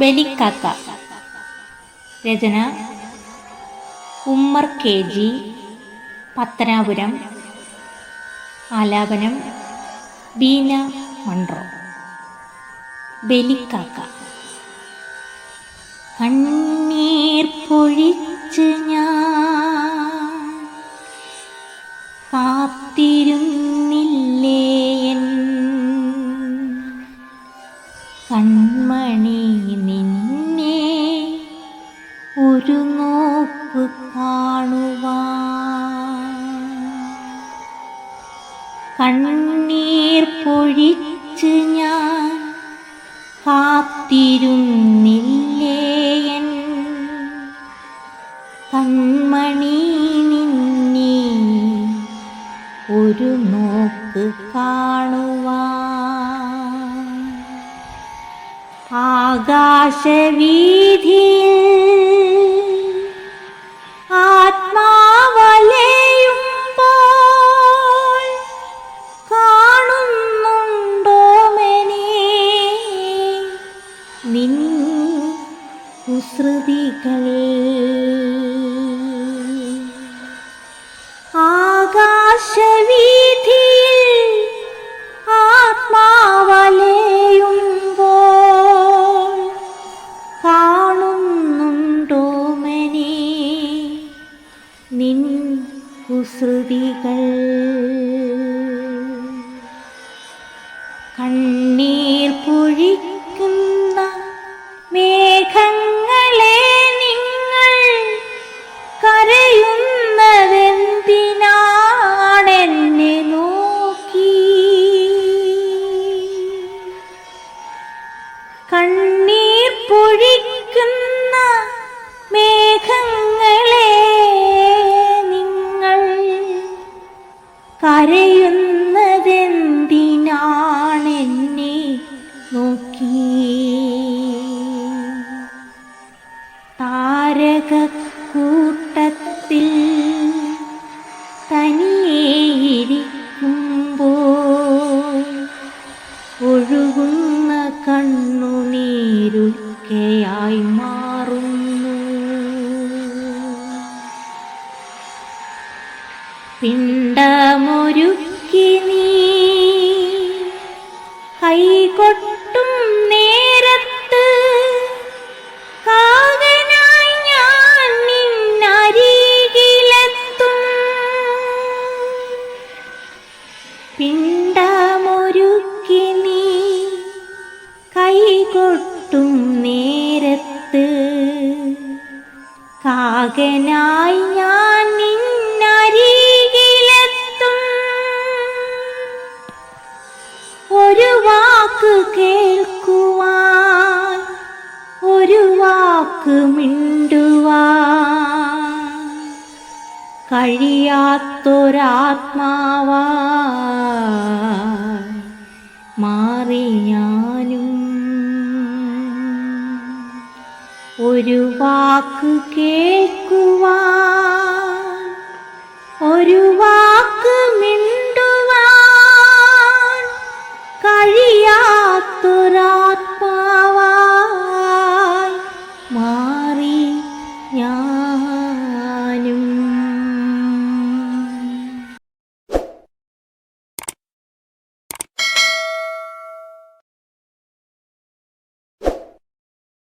ബലിക്കാക്ക. രചന Ummer K G Pathanapuram ആലാപനം Beena Munro ബലിക്കാക്ക. കണ്ണീർ പൊഴിച്ച് ഞാൻ കാത്തിരുന്നില്ലേ കൺമണി നിന്നെ ഒരു നോക്ക് കാണുവാൻ. കണ്ണീർ പൊഴിച്ച് ഞാൻ കാത്തിരുന്നില്ലേയൻ കൺമണി നിന്നെ ഒരു നോക്ക് കാണുവാൻ. ആകാശവീതിയിൽ ആത്മാവലയുമ്പോൾ ആകാശവീതിയിൽ കണ്ണീർ പൊഴിക്കുന്ന മേഘങ്ങളെ നിങ്ങൾ കരയുന്നതെന്തിനാണെന്നെ നോക്കി? കണ്ണീർ പൊഴിക്കുന്ന മേഘങ്ങളെ കരയുന്നതെന്തിനാണെന്നെ നോക്കി. താരകക്കൂട്ടത്തിൽ തനിയേയിരിക്കുമ്പോൾ ഒഴുകുന്ന കണ്ണുനീരുക്കയായി മാറുന്നു. പിണ്ടമൊരുക്കി പിണ്ടമൊരുക്കി നീ കൈകൊട്ടും നേരത്ത്. കാകനായി ഞാൻ നിന്നരികിലെത്തും. ഒരു വാക്ക് കേൾക്കുവാൻ ഒരു വാക്ക് മിണ്ടുവാൻ കഴിയാത്തൊരാത്മാവാ. മാറി ഞാനും ഒരു വാക്ക് കേൾക്കുവാൻ ഒരു വാ